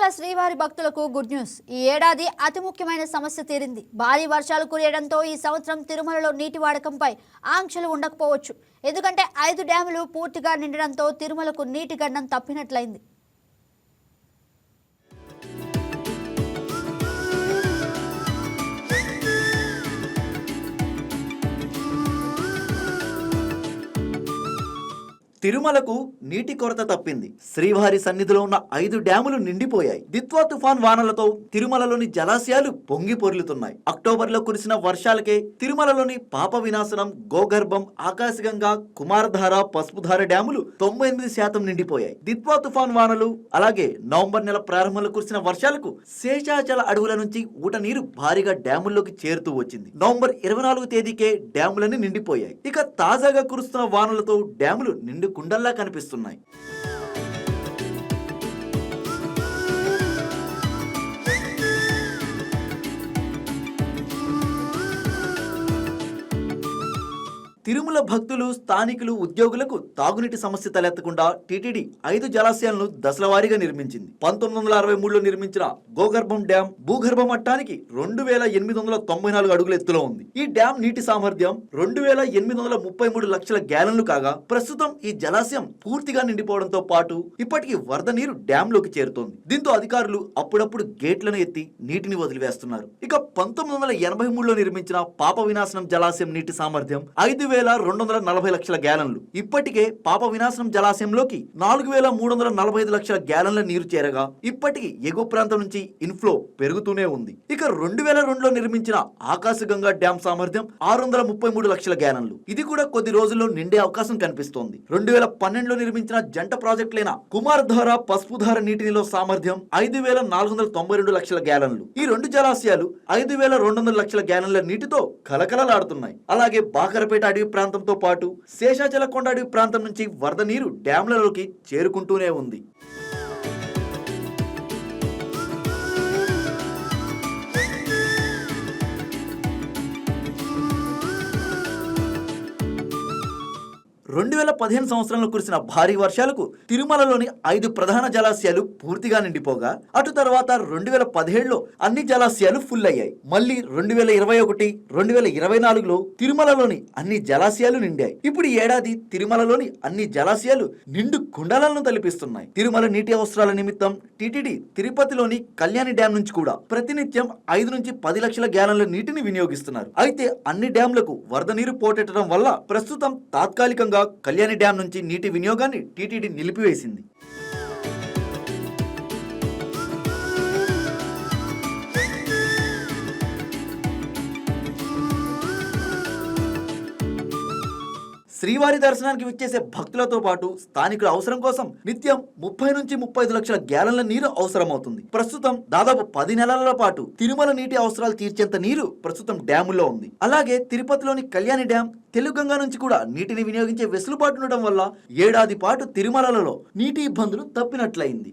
తిరుమల శ్రీవారి భక్తులకు good news ఈ ఏడాది అతి ముఖ్యమైన సమస్య తీరింది. భారీ వర్షాలు కురియడంతో ఈ సంవత్సరం తిరుమలలో నీటి వాడకంపై ఆంక్షలు ఉండకపోవచ్చు. ఎందుకంటే ఐదు డ్యాములు పూర్తిగా నిండడంతో తిరుమలకు నీటి గండం తప్పినట్లయింది. తిరుమలకు నీటి కొరత తప్పింది. శ్రీవారి సన్నిధిలో ఉన్న ఐదు డ్యాములు నిండిపోయాయి. దిత్వా తుఫాన్ వానలతో తిరుమలలోని జలాశయాలు పొంగి పొర్లుతున్నాయి. అక్టోబర్లో కురిసిన వర్షాలకే తిరుమలలోని పాప వినాశనం గోగర్భం ఆకాశగంగా కుమారధార పసుపుధార డ్యాములు తొంభై ఎనిమిది శాతం నిండిపోయాయి. దిత్వా తుఫాన్ వానలు అలాగే నవంబర్ నెల ప్రారంభంలో కురిసిన వర్షాలకు శేషాచల అడవుల నుంచి ఊట నీరు భారీగా డ్యాముల్లోకి చేరుతూ వచ్చింది. నవంబర్ ఇరవై నాలుగు తేదీకే డ్యాములన్నీ నిండిపోయాయి. ఇక తాజాగా కురుస్తున్న వానలతో డ్యాములు నిండు కుండల్లా కనిపిస్తున్నాయి. తిరుమల భక్తులు స్థానికులు ఉద్యోగులకు తాగునీటి సమస్య తలెత్తకుండా టీటీడీ ఐదు జలాశయాలను దశలవారీగా నిర్మించింది. పంతొమ్మిది వందల అరవై మూడులో నిర్మించిన గోగర్భం డ్యాం భూగర్భ మట్టానికి రెండు వేల ఎనిమిది వందల తొంభై నాలుగు అడుగుల ఎత్తులో ఉంది. ఈ డ్యాం నీటి సామర్థ్యం రెండు వేల ఎనిమిది వందల ముప్పై మూడు లక్షల గ్యాలన్లు కాగా ప్రస్తుతం ఈ జలాశయం పూర్తిగా నిండిపోవడంతో పాటు ఇప్పటికీ వరద నీరు డ్యాం లోకి చేరుతోంది. దీంతో అధికారులు అప్పుడప్పుడు గేట్లను ఎత్తి నీటిని వదిలివేస్తున్నారు. ఇక పంతొమ్మిది వందల ఎనభై మూడులో నిర్మించిన పాప వినాశనం జలాశయం నీటి సామర్థ్యం ఐదు వేల రెండు వందల నలభై లక్షల గ్యాలన్లు. ఇప్పటికే పాప వినాశనం జలాశయంలోకి నాలుగు వేల మూడు వందల నలభై ఐదు లక్షల గ్యాలన్ల నీరు చేరగా ఇప్పటికీ ఎగువ ప్రాంతం నుంచి ఇన్ఫ్లో పెరుగుతూనే ఉంది. ఇక రెండు వేల రెండులో నిర్మించిన ఆకాశగంగా డ్యాం సామర్థ్యం ఆరు వందల ముప్పై మూడు లక్షల గ్యాలన్లు. ఇది కూడా కొద్ది రోజుల్లో నిండే అవకాశం కనిపిస్తోంది. రెండు వేల పన్నెండులో నిర్మించిన జంట ప్రాజెక్టులైన కుమార్ధార పసుపుధార నీటి నిల్వ సామర్థ్యం ఐదు వేల నాలుగు వందల తొంభై రెండు లక్షల గ్యాలన్లు. ఈ రెండు జలాశయాలు ఐదు వేల రెండు వందల లక్షల గ్యాలన్ల నీటితో కలకలలాడుతున్నాయి అలాగే బాకరపేట అడవి ప్రాంతంతో పాటు శేషాచల కొండ అడవి ప్రాంతం నుంచి వరద నీరు డ్యాంలలోకి చేరుకుంటూనే ఉంది. రెండు వేల పదిహేను సంవత్సరంలో కురిసిన భారీ వర్షాలకు తిరుమలలోని ఐదు ప్రధాన జలాశయాలు పూర్తిగా నిండిపోగా అటు తర్వాత రెండు వేల పదిహేడులో అన్ని జలాశయాలు ఫుల్ అయ్యాయి మళ్ళీ రెండు వేల ఇరవై ఒకటి రెండు వేల ఇరవై నాలుగులో తిరుమలలోని అన్ని జలాశయాలు నిండాయి. ఇప్పుడు ఈ ఏడాది తిరుమలలోని అన్ని జలాశయాలు నిండు కుండలను తలపిస్తున్నాయి. తిరుమల నీటి అవసరాల నిమిత్తం టిటిడి తిరుపతిలోని కళ్యాణి డ్యాం నుంచి కూడా ప్రతినిత్యం ఐదు నుంచి పది లక్షల గ్యాలన్ల నీటిని వినియోగిస్తున్నారు. అయితే అన్ని డ్యాంలకు వరద నీరు పోటెట్టడం వల్ల ప్రస్తుతం తాత్కాలికంగా కళ్యాణి డ్యాం నుంచి నీటి వినియోగాన్ని టీటీడీ నిలిపివేసింది. శ్రీవారి దర్శనానికి విచ్చేసే భక్తులతో పాటు స్థానికుల అవసరం కోసం నిత్యం ముప్పై నుంచి ముప్పై ఐదు లక్షల గ్యాలన్ల నీరు అవసరమవుతుంది. ప్రస్తుతం దాదాపు పది నెలల పాటు తిరుమల నీటి అవసరాలు తీర్చేంత నీరు ప్రస్తుతం డ్యాముల్లో ఉంది. అలాగే తిరుపతిలోని కళ్యాణి డ్యాం తెలుగంగా నుంచి కూడా నీటిని వినియోగించే వెసులుబాటు ఉండడం వల్ల ఏడాది పాటు తిరుమలలో నీటి ఇబ్బందులు తప్పినట్లయింది.